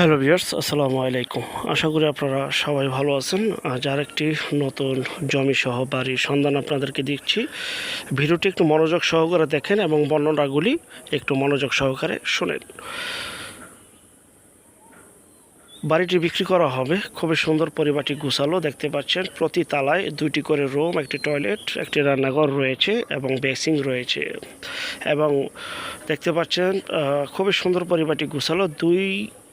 Hello viewers, আসসালামু আলাইকুম। আশা করি আপনারা সবাই ভালো আছেন। আজ আরেকটি নতুন জমি সহ বাড়ির সন্ধান আপনাদেরকে দিচ্ছি। ভিডিওটি একটু মনোযোগ সহকারে দেখেন এবং বর্ণনাগুলি একটু মনোযোগ সহকারে শুনেন। বাড়িটি বিক্রি করা হবে। খুবই সুন্দর পরিবারটি গুছালো, দেখতে পাচ্ছেন। প্রতি তালায় দুইটি করে রুম, একটি টয়লেট, একটি রান্নাঘর রয়েছে এবং বেসিং রয়েছে। এবং দেখতে পাচ্ছেন খুবই সুন্দর পরিবারটি গুছালো। দুই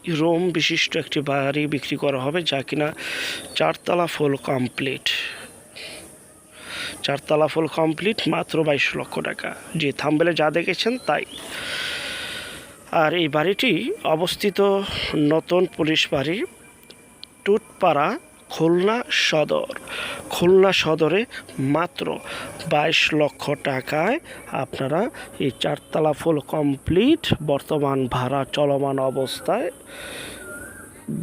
রুম বিশিষ্ট একটি বাড়ি বিক্রি করা হবে যা কিনা চারতলা ফুল কমপ্লিট। চারতলা ফুল কমপ্লিট, মাত্র বাইশ লক্ষ টাকা। যে থাম্বেলে যা দেখেছেন তাই। আর এই বাড়িটি অবস্থিত নতুন পুলিশ বাড়ি, টুটপাড়া খুলনা সদর। খুলনা সদরে মাত্র বাইশ লক্ষ টাকায় আপনারা এই চারতলা ফুল কমপ্লিট বর্তমান ভাড়া চলমান অবস্থায়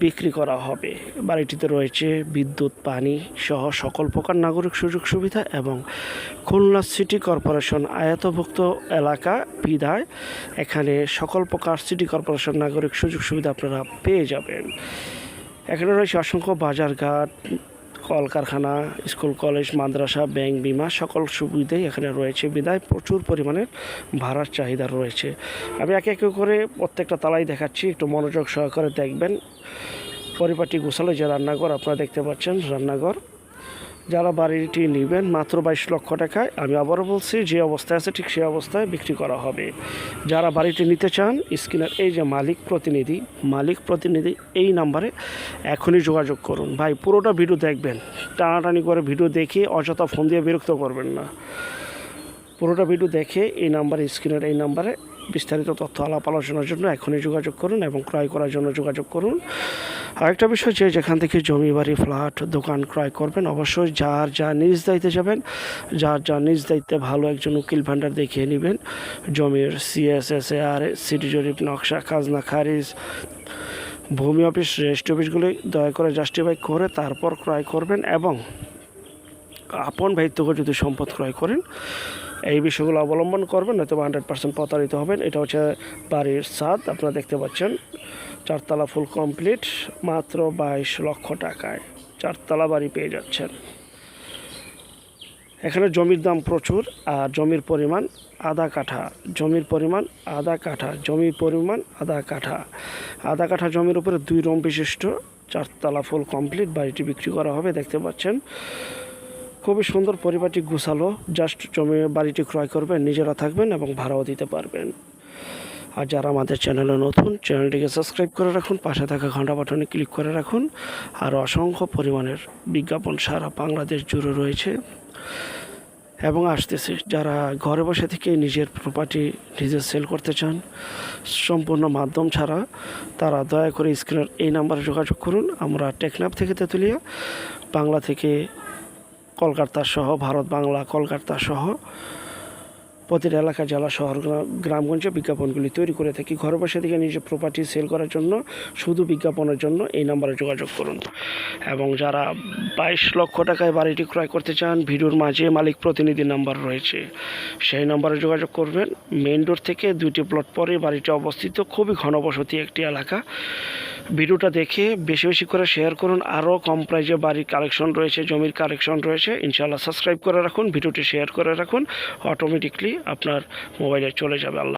বিক্রি করা হবে। বাড়িটিতে রয়েছে বিদ্যুৎ, পানি সহ সকল প্রকার নাগরিক সুযোগ সুবিধা এবং খুলনা সিটি কর্পোরেশন আয়তভুক্ত এলাকা বিধায় এখানে সকল প্রকার সিটি কর্পোরেশন নাগরিক সুযোগ সুবিধা আপনারা পেয়ে যাবেন। এখানে রয়েছে অসংখ্য বাজারঘাট, কলকারখানা, স্কুল, কলেজ, মাদ্রাসা, ব্যাংক, বিমা, সকল সুবিধাই এখানে রয়েছে। বিদায়, প্রচুর পরিমাণের ভাড়ার চাহিদা রয়েছে। আমি একে একে করে প্রত্যেকটা তালাই দেখাচ্ছি, একটু মনোযোগ সহকারে দেখবেন। পরিপাটি গোসালে যে রান্নাঘর আপনারা দেখতে পাচ্ছেন, রান্নাঘর। যারা বাড়িটি নেবেন মাত্র বাইশ লক্ষ টাকায়, আমি আবারও বলছি, যে অবস্থায় আছে ঠিক সেই অবস্থায় বিক্রি করা হবে। যারা বাড়িটি নিতে চান, স্ক্রিনের এই যে মালিক প্রতিনিধি মালিক প্রতিনিধি এই নাম্বারে এখনই যোগাযোগ করুন। ভাই, পুরোটা ভিডিও দেখবেন। টানাটানি করে ভিডিও দেখে অযথা ফোন দিয়ে বিরক্ত করবেন না। পুরোটা ভিডিও দেখে এই নাম্বারে, স্ক্রিনের এই নাম্বারে বিস্তারিত তথ্য আলাপ আলোচনার জন্য এখনই যোগাযোগ করুন এবং ক্রয় করার জন্য যোগাযোগ করুন। আরেকটা বিষয় যে যেখান থেকে জমি, বাড়ি, ফ্ল্যাট, দোকান ক্রয় করবেন, অবশ্যই যার যা নিজ দায়িত্বে যাবেন, যার যা নিজ দায়িত্বে ভালো একজন উকিল ভান্ডার দেখিয়ে নেবেন। জমির সিএসএসএ আর সিটি জরিপ, নকশা, খাজনা, খারিজ, ভূমি অফিস রেজিস্ট্রি অফিসগুলি দয়া করে জাস্টিফাই করে তারপর ক্রয় করবেন এবং আপন ভাইত্যকে যদি সম্পদ ক্রয় করেন এই বিষয়গুলো অবলম্বন করবেন নয়তো হান্ড্রেড পার্সেন্ট প্রতারিত হবেন। এটা হচ্ছে বাড়ির ছাদ, আপনারা দেখতে পাচ্ছেন। চারতলা ফুল কমপ্লিট, মাত্র বাইশ লক্ষ টাকায় চারতলা বাড়ি পেয়ে যাচ্ছেন। এখানে জমির দাম প্রচুর, আর জমির পরিমাণ আধা কাঠা। জমির পরিমাণ আধা কাঠা জমির পরিমাণ আধা কাঠা। আধা কাঠা জমির উপরে দুই রুম বিশিষ্ট, চারতলা ফুল কমপ্লিট, বাড়িটি বিক্রি করা হবে, দেখতে পাচ্ছেন। খুবই সুন্দর পরিবারটি গুছালো। জাস্ট জমি, বাড়িটি ক্রয় করবেন, নিজেরা থাকবেন এবং ভাড়াও দিতে পারবেন। আর যারা আমাদের চ্যানেলে নতুন, চ্যানেলটিকে সাবস্ক্রাইব করে রাখুন, পাশে থাকা ঘণ্টা বাটনে ক্লিক করে রাখুন। আর অসংখ্য পরিমাণের বিজ্ঞাপন সারা বাংলাদেশ জুড়ে রয়েছে। এবং আসতেছে, যারা ঘরে বসে থেকে নিজের প্রপার্টি নিজে সেল করতে চান, সম্পূর্ণ মাধ্যম ছাড়া, তারা দয়া করে স্ক্রিনের এই নাম্বারে যোগাযোগ করুন। আমরা টেকনাফ থেকে তেঁতুলিয়া, বাংলা থেকে কলকাতা সহ ভারত বাংলা কলকাতা সহ প্রতিটা এলাকা, জেলা, শহর, গ্রা- গ্রামগঞ্জে বিজ্ঞাপনগুলি তৈরি করে থাকি। ঘর বসে থেকে নিজের প্রপার্টি সেল করার জন্য, শুধু বিজ্ঞাপনের জন্য এই নাম্বারে যোগাযোগ করুন। এবং যারা বাইশ লক্ষ টাকায় বাড়িটি ক্রয় করতে চান, ভিডিওর মাঝে মালিক প্রতিনিধি নাম্বার রয়েছে। সেই নাম্বারে যোগাযোগ করবেন। মেইন রোড থেকে দুইটি প্লট পরে বাড়িটি অবস্থিত। খুবই ঘনবসতি একটি এলাকা। ভিডিওটা দেখে বেশি বেশি করে শেয়ার করুন। আরও কম প্রাইজে বাড়ির কালেকশন রয়েছে, জমির কালেকশন রয়েছে। ইনশাআল্লাহ সাবস্ক্রাইব করে রাখুন, ভিডিওটি শেয়ার করে রাখুন। অটোমেটিকলি আপনার মোবাইলে চলে যাবে আল্লাহ